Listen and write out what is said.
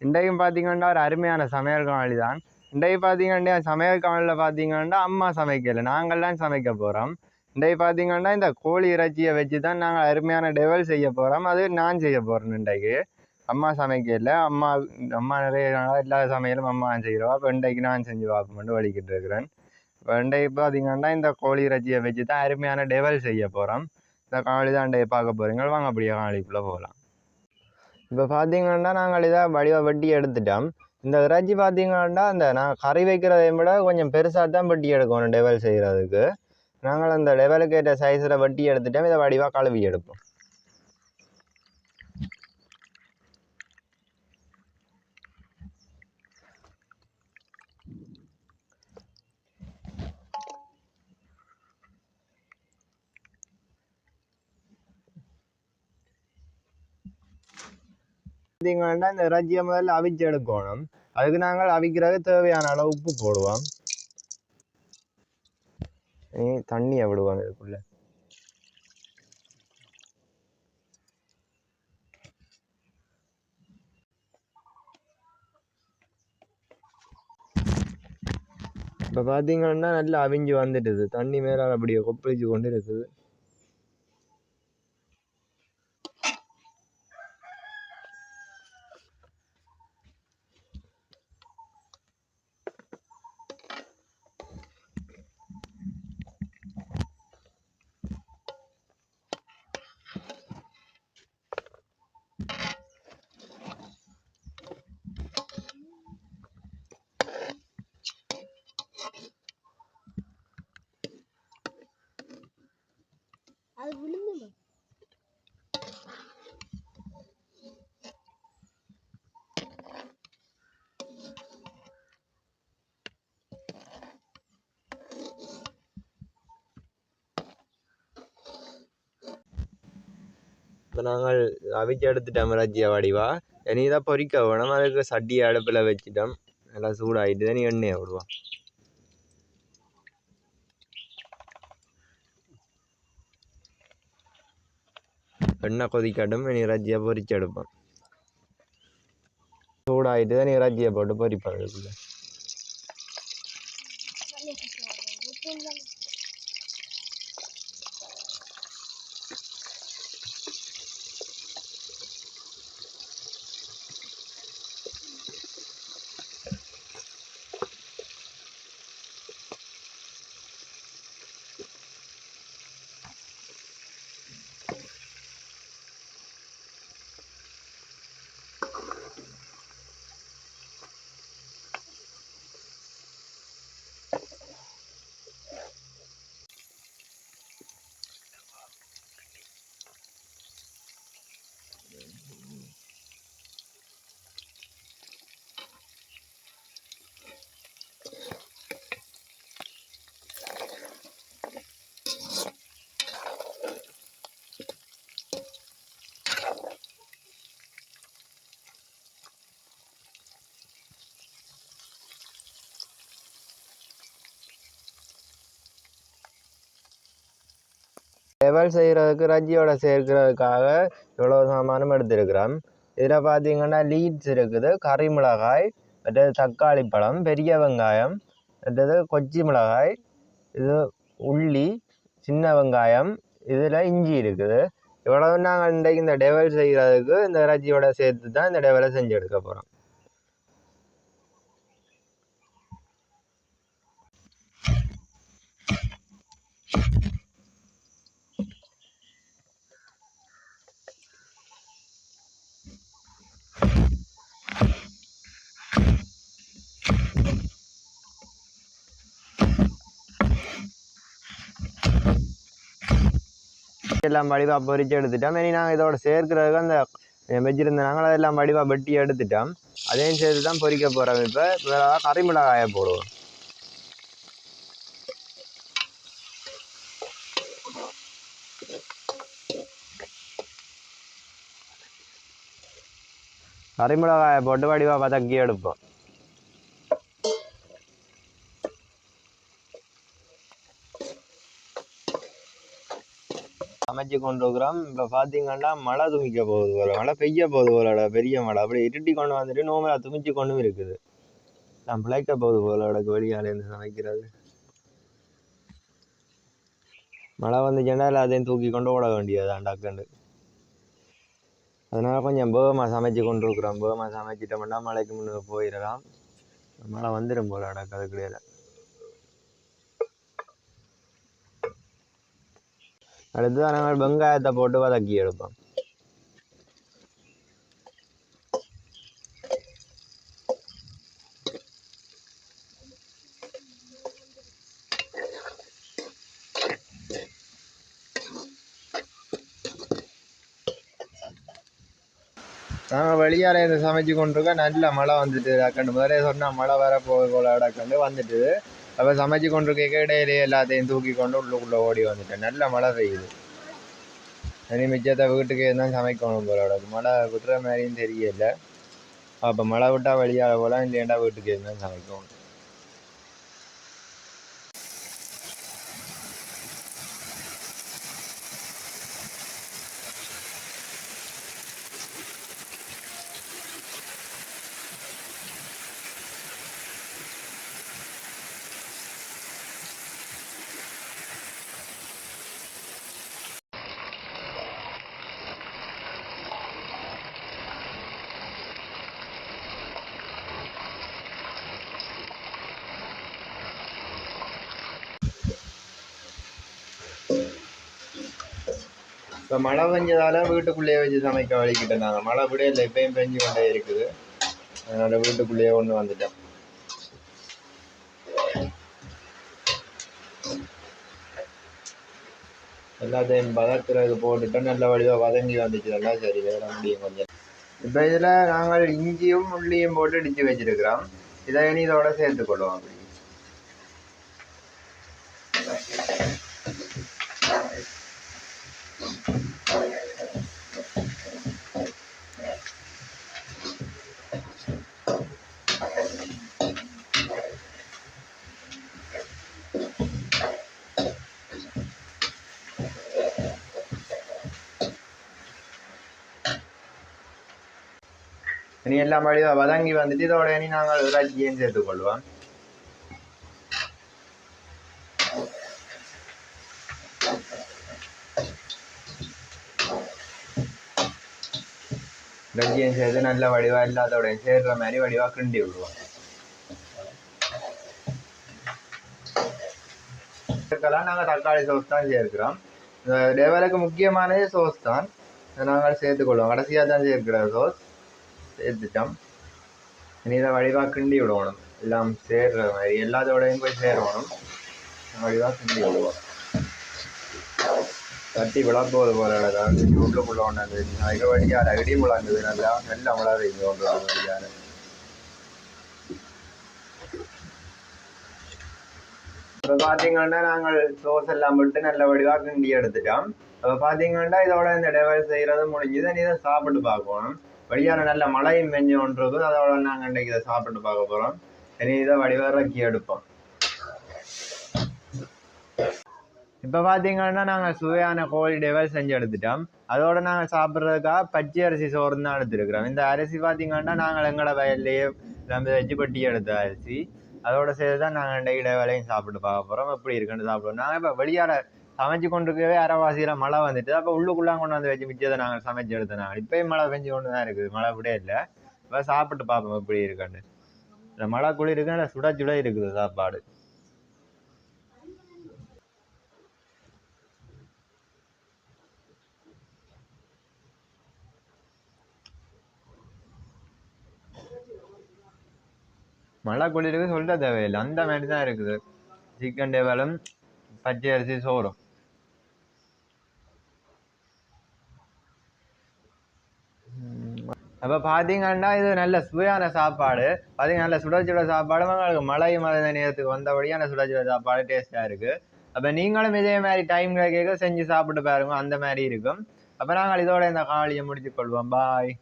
இன்றைக்கும் பார்த்தீங்கன்னா ஒரு அருமையான சமையல் காணொலி தான் இன்றைக்கு பார்த்தீங்கன்னா சமையல் காணொலியில் பார்த்தீங்கன்னா அம்மா சமைக்கல நாங்கள்லாம் சமைக்க போகிறோம் இன்றைக்கு பார்த்தீங்கன்னா இந்த கோழி இறைச்சியை வச்சு தான் நாங்கள் அருமையான டெவல் செய்ய போகிறோம் அது நான் செய்ய போகிறேன் இன்றைக்கு. அம்மா சமைக்கல அம்மா அம்மா நிறைய நாளாக எல்லா சமையலும் அம்மா செய்கிறோம் அப்போ இன்றைக்கு நான் செஞ்சு பார்ப்போம்னு வலிக்கிட்டு இருக்கிறேன். இப்போ இன்றைக்கு பார்த்தீங்கன்னா இந்த கோழி இறைச்சியை வச்சு தான் அருமையான டெவல் செய்ய போகிறோம் இந்த காணொலி தான் இன்றைக்கு பார்க்க போகிறீங்க வாங்க அப்படியே காணொலிக்குள்ளே போகலாம். இப்போ பார்த்தீங்கன்னா நாங்கள் இதை வடிவ வட்டி எடுத்துட்டோம். இந்த இறைச்சி பார்த்தீங்கன்னா அந்த நான் கறி வைக்கிறதை விட கொஞ்சம் பெருசாக தான் வட்டி எடுக்கணும் டெவல் செய்கிறதுக்கு நாங்கள் அந்த லெவலுக்கு ஏற்ற சைஸில் வட்டி எடுத்துட்டோம் இதை வடிவாக கழுவி எடுப்போம். பார்த்தீங்கன்னா இந்த இறைச்சியை முதல்ல அவிச்சு எடுக்கணும் அதுக்கு நாங்கள் அவிக்கிறது தேவையான அளவு உப்பு போடுவோம் தண்ணியை விடுவோம் இதுக்குள்ள இப்போ பார்த்தீங்கன்னா நல்லா அவிஞ்சு வந்துட்டுது தண்ணி மேலே அப்படியே கொப்பளிச்சு கொண்டு இருக்குது அது விழுந்துடும் இப்போ நாங்கள் அவிச்சு எடுத்துட்டோம் இறைச்சியை வடிவா. இனி தான் பொரிக்க வேணும் அதுக்கு சட்டியை அடுப்பில் வச்சுட்டோம். நல்லா சூடாகிட்டு தான் எண்ணெயை விடுவான் எண்ணெய் கொதிக்கட்டும் இனி இறைச்சியை பொறிச்செடுப்போம் சூடாகிட்டு தான் இறைச்சியை போட்டு பொறிப்பேன் அதுக்குள்ளே லெவல் செய்கிறதுக்கு ரஜ்ஜியோட சேர்க்கிறதுக்காக இவ்வளோ சாமானும் எடுத்திருக்கிறோம். இதில் பார்த்தீங்கன்னா லீட்ஸ் இருக்குது. கறி மிளகாய் மற்றது தக்காளி பழம் பெரிய வெங்காயம் மற்றது கொச்சி மிளகாய் இது உள்ளி சின்ன வெங்காயம் இதில் இஞ்சி இருக்குது. இவ்வளவு நாங்கள் இன்றைக்கு இந்த டெவல் செய்கிறதுக்கு இந்த இறைச்சியோட சேர்த்து தான் இந்த டெவலை செஞ்சு எடுக்க போகிறோம் எல்லாம் வடிவாக பொரிச்சு எடுத்துட்டோம். இனி நாங்கள் இதோட சேர்க்கிறதுக்கு அந்த வச்சிருந்த நாங்கள் அதெல்லாம் வடிவாக வெட்டி எடுத்துட்டோம். அதையும் சேர்த்து தான் பொறிக்க போகிறோம் இப்போ. வேறு கறி மிளகாயை போடுவோம். கறி மிளகாயை போட்டு வடிவாக வதக்கி எடுப்போம். காய்ச்சி கொண்டு இருக்கிறோம். இப்போ பார்த்தீங்கன்னா மழை துமிக்க போகுது போல. மழை பெய்ய போகுது போலோட பெரிய மழை. அப்படி இருட்டி கொண்டு வந்துட்டு நோமலாக துமிச்சு கொண்டும் இருக்குது. நான் பிழைக்க போகுது போலோட வெளியாலேருந்து சமைக்கிறது. மழை வந்துச்சுன்னா எல்லாத்தையும் தூக்கி கொண்டு ஓட வேண்டியதுதான் டக்குண்டு அதனால கொஞ்சம் பேகமாக சமைச்சு கொண்டு இருக்கிறோம். பேகமாக சமைச்சிட்டோம்னா மழைக்கு முன்னே போயிடலாம். மழை வந்துடும் போல அதுக்கிடையில அடுத்து நாங்கள் வெங்காயத்தை போட்டு வதக்கி எடுப்போம் நாங்கள் வெளியார இருந்து சமைச்சு கொண்டிருக்கோம் நல்ல மழை வந்துட்டு அக்கண்டு முதலே சொன்னால் மழை வர போக போல அடக்கண்டு வந்துட்டு அப்போ சமைச்சு கொண்டிருக்க இடையிலேயே எல்லாத்தையும் தூக்கி கொண்டு உள்ளுக்குள்ளே ஓடி வந்துட்டேன் நல்ல மழை பெய்யுது இனி மிச்சத்தை வீட்டுக்கு தான் சமைக்கணும் போல மழை விட்டுற மாதிரியும் தெரியல அப்போ மழை விட்டால் வெளியால போகலாம் இல்லையாண்டா வீட்டுக்கு இருந்தால் சமைக்கணும் இப்போ மழை பெஞ்சதால வீட்டுக்குள்ளேயே வச்சு சமைக்க வழிக்கிட்டேன் நாங்கள் மழை கூட இல்லை எப்பயும் பெஞ்சு கொண்டே இருக்குது. அதனால் வீட்டுக்குள்ளேயே ஒன்று வந்துட்டேன். எல்லாத்தையும் பதத்தில் இது போட்டுட்டு நல்ல வழியாக வதங்கி வந்துச்சுன்னா சரி வேற முடியும் கொஞ்சம். இப்போ இதில் நாங்கள் இஞ்சியும் உள்ளியும் போட்டு இடித்து வச்சிருக்கிறோம். இதை இனி இதோட சேர்த்துக்கொள்வோம் அப்படி. இனி எல்லாம் வடிவாக வதங்கி வந்துட்டு இதோட இனி நாங்கள் இறைச்சியும் சேர்த்துக்கொள்வோம் இறைச்சியும் சேர்த்து நல்ல வடிவாக எல்லாத்தோடையும் சேர்ற மாதிரி வடிவாக கிண்டி விடுவோம் இதுக்கெல்லாம் நாங்கள் தக்காளி சோஸ் தான் சேர்க்கிறோம் இந்த டெவலுக்கு முக்கியமானதே சோஸ் தான் நாங்கள் சேர்த்துக்கொள்வோம் கடைசியாக தான் சேர்க்கிற சோஸ் சேர்த்துட்டோம் இனி இதை வடிவாக கிண்டி விடணும் எல்லாம் சேர்ற மாதிரி எல்லாத்தோடையும் போய் சேரணும் வடிவாக கிண்டி விடுவோம் தட்டி விளம்போது போல உள்ளுக்குள்ள ஒன்று அதுக்கு வழியால் அடி முழங்குது நல்லா நல்ல மழை பெய்யுது ஒன்று வழியால் இப்போ பார்த்தீங்கன்னா நாங்கள் சோஸ் எல்லாம் விட்டு நல்ல வடிவாக கிண்டி எடுத்துட்டோம் அப்போ பார்த்தீங்கன்னா இதோட இந்த டெவல் செய்கிறது முடிஞ்சது இனி இதை சாப்பிட்டு பார்க்கணும் வழியான நல்ல மழையும் பெஞ்சு அதோட நாங்கள் இன்றைக்கி இதை சாப்பிட்டு பார்க்க போகிறோம் இனி இதை வடிவாக கீ எடுப்போம். இப்போ பார்த்தீங்கன்னா நாங்கள் சுவையான கோழி டெவல் செஞ்சு எடுத்துட்டோம். அதோட நாங்கள் சாப்பிட்றதுக்காக பச்சை அரிசி சோறு தான் எடுத்துருக்குறோம். இந்த அரிசி பார்த்தீங்கன்னா நாங்கள் எங்களோட வயல்லையே நம்ம வெஜ்ஜு பட்டி எடுத்த அரிசி. அதோட சேர்த்து தான் நாங்கள் இன்றைக்கு டெவலையும் சாப்பிட்டு பார்க்க போகிறோம் எப்படி இருக்குன்னு சாப்பிடுவோம். நாங்கள் இப்போ வெளியார சமைச்சு கொண்டு இருக்கவே அரைவாசியில் மழை வந்துட்டு அப்போ உள்ளுக்குள்ளாங்க கொண்டு வந்து வச்சு மிச்சத்தை நாங்கள் சமைச்சு எடுத்தோம் நாங்கள் இப்போயும் மழை பெஞ்சு கொண்டு தான் இருக்குது. மழை அப்படியே இல்லை. இப்போ சாப்பிட்டு பார்ப்போம் எப்படி இருக்குன்னு. இந்த மழை குளிருக்கு இல்லை சுட சுட இருக்குது சாப்பாடு. மழை குளிருக்கு சொல்ல தேவையில்லை. அந்த மாதிரி தான் இருக்குது. சிக்கன் டேவலும் பச்சை அரிசி சோறும். அப்போ பார்த்தீங்கன்னா இது நல்ல சுவையான சாப்பாடு. பார்த்தீங்கன்னா நல்ல சுட சுட சாப்பாடு உங்களுக்கு மழை மழை நேரத்துக்கு வந்தபடியான சுட சுட சாப்பாடு டேஸ்ட்டாக இருக்குது அப்போ நீங்களும் இதே மாதிரி டைம் கேட்க செஞ்சு சாப்பிட்டு பாருங்க அந்த மாதிரி இருக்கும். அப்போ நாங்கள் இதோட இந்த காலையை முடிச்சு கொள்வோம். பாய்